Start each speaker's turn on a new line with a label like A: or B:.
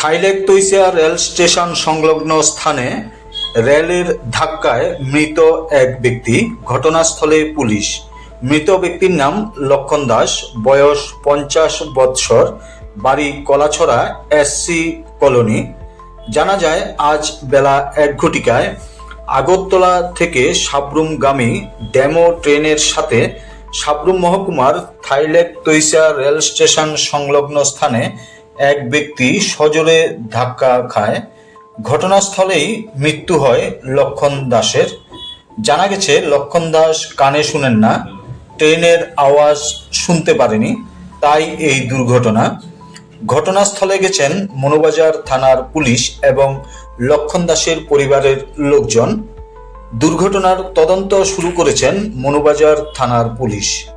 A: থাইলেক তৈসিয়া rail station সংলগ্ন স্থানে রেলের ধাক্কায় মৃত এক ব্যক্তি, ঘটনাস্থলে পুলিশ। মৃত ব্যক্তির নাম লক্ষণ দাস, বয়স পঞ্চাশ বৎসর, বাড়ি কলাছড়া এসসি কলোনি। জানা যায়, আজ বেলা এক ঘটিকায় আগরতলা থেকে সাবরুমগামী ডেমো ট্রেনের সাথে সাবরুম মহকুমার থাইলেক তৈসা রেল স্টেশন সংলগ্ন স্থানে এক ব্যক্তি সজোরে ধাক্কা খায়। ঘটনাস্থলেই মৃত্যু হয় লক্ষণ দাসের। জানা গেছে, লক্ষণ দাস কানে শুনেন না, ট্রেনের আওয়াজ শুনতে পারেনি, তাই এই দুর্ঘটনা। ঘটনাস্থলে গেছেন মনোবাজার থানার পুলিশ এবং লক্ষণ দাসের পরিবারের লোকজন। দুর্ঘটনার তদন্ত শুরু করেছেন মনোবাজার থানার পুলিশ।